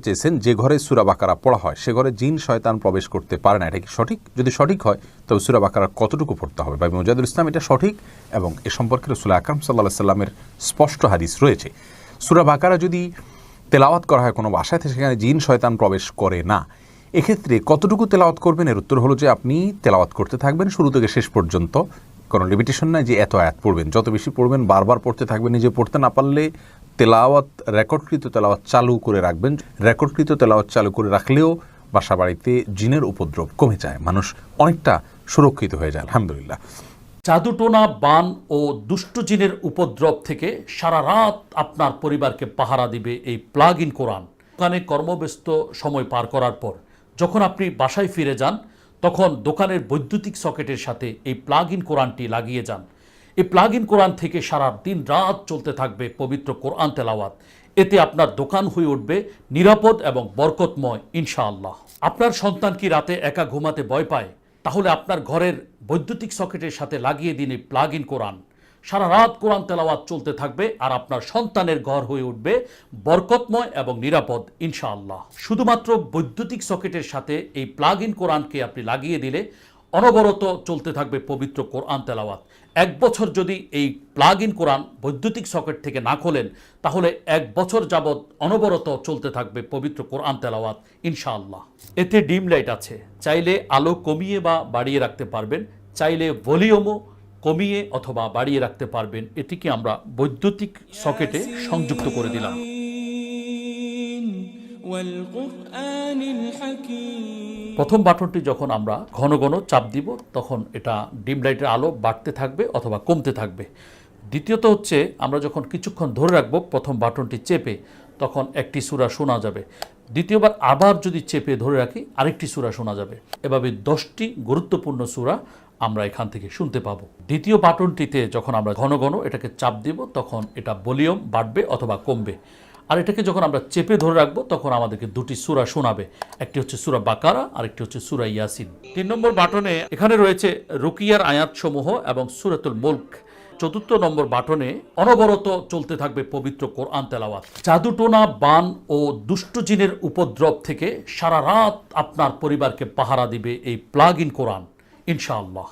চেয়েছেন যে ঘরে সুরা বাকারা পড়া হয়, সে ঘরে জিন, শয়তান প্রবেশ করতে পারে না। এটা কি সঠিক? যদি সঠিক হয়, তবে সুরা বাকারা কতটুকু পড়তে হবে? ভাই মুজাদুল ইসলাম, এটা সঠিক এবং এ সম্পর্কে রসুল আকরাম সাল্লাহ সাল্লামের স্পষ্ট হাদিস রয়েছে। সুরা বাকারা যদি তেলাওয়াত করা হয় কোনো বাসায় সেখানে জিন, শয়তান প্রবেশ করে না। এক্ষেত্রে কতটুকু তেলাওয়াত করবেন? এর উত্তর হলো যে আপনি তেলাওয়াত করতে থাকবেন, শুরু থেকে শেষ পর্যন্ত। কোনো লিমিটেশন নাই যে এত আয়াত পড়বেন। যত বেশি পড়বেন, বারবার পড়তে থাকবেন, নিজে পড়তে না পারলে তেলাওয়াত, রেকর্ডকৃত তেলাওয়াত চালু করে রাখবেন। রেকর্ডকৃত তেলাওয়াত চালু করে রাখলেও বাসা বাড়িতে জিনের উপদ্রব কমে যায়। মানুষ অনেকটা সুরক্ষিত হয়ে যায়, আলহামদুলিল্লাহ। জাদুটোনা বান ও দুষ্ট জিনের উপদ্রব থেকে সারা রাত আপনার পরিবারকে পাহারা দিবে এই প্লাগ ইন কোরআন। দোকানে কর্মব্যস্ত সময় পার করার পর যখন আপনি বাসায় ফিরে যান, তখন দোকানের বৈদ্যুতিক সকেটের সাথে এই প্লাগ ইন কোরআনটি লাগিয়ে যান। এই প্লাগ ইন কোরআন থেকে সারা দিন রাত চলতে থাকবে পবিত্র কোরআন তেলাওয়াত। এতে আপনার দোকান হয়ে উঠবে নিরাপদ এবং বরকতময়, ইনশাআল্লাহ। আপনার সন্তান কি রাতে একা ঘুমাতে ভয় পায়? তাহলে আপনার ঘরের বৈদ্যুতিক সকেটের সাথে লাগিয়ে দিন এই প্লাগ ইন কোরআন সারা রাত কোরআন তেলাওয়াত চলতে থাকবে আর আপনার সন্তানের ঘর হয়ে উঠবে বরকতময় এবং নিরাপদ, ইনশাআল্লাহ। শুধুমাত্র বৈদ্যুতিক সকেটের সাথে এই প্লাগ ইন কোরআনকে আপনি লাগিয়ে দিলে অনবরত চলতে থাকবে পবিত্র কোরআন তেলাওয়াত এক বছর যদি এই প্লাগ ইন কোরআন বৈদ্যুতিক সকেট থেকে না খোলেন তাহলে এক বছর যাবৎ অনবরত চলতে থাকবে পবিত্র কোরআন তেলাওয়াত ইনশাআল্লাহ এতে ডিম লাইট আছে চাইলে আলো কমিয়ে বা বাড়িয়ে রাখতে পারবেন চাইলে ভলিউমও কমিয়ে অথবা বাড়িয়ে রাখতে পারবেন এটিকে আমরা বৈদ্যুতিক সকেটে সংযুক্ত করে দিলাম والقرآن الحكيم প্রথম বাটনটি যখন আমরা ঘন ঘন চাপ দিব, তখন এটা ডিম লাইটের আলো বাড়তে থাকবে অথবা কমতে থাকবে। দ্বিতীয়ত হচ্ছে, আমরা যখন কিছুক্ষণ ধরে রাখব প্রথম বাটনটি চেপে, তখন একটি সুরা শোনা যাবে। দ্বিতীয়বার আবার যদি চেপে ধরে রাখি, আরেকটি সুরা শোনা যাবে। এভাবে দশটি গুরুত্বপূর্ণ সুরা আমরা এখান থেকে শুনতে পাবো। দ্বিতীয় বাটনটিতে যখন আমরা ঘন ঘন এটাকে চাপ দিব, তখন এটা ভলিউম বাড়বে অথবা কমবে। আর এটাকে যখন আমরা চেপে ধরে রাখব, তখন আমাদেরকে দুটি সুরা শোনাবে। একটি হচ্ছে সুরা বাকারা আর একটি হচ্ছে সুরা ইয়াসিন। তিন নম্বর বাটনে এখানে রয়েছে রুকিয়ার আয়াত সমূহ এবং সুরাতুল মুল্ক। চতুর্থ নম্বর বাটনে অনবরত চলতে থাকবে পবিত্র কোরআন তেলাওয়াত। জাদুটোনা, বান ও দুষ্ট জিনের উপদ্রব থেকে সারা রাত আপনার পরিবারকে পাহারা দিবে এই প্লাগ ইন কোরআন, ইনশাআল্লাহ।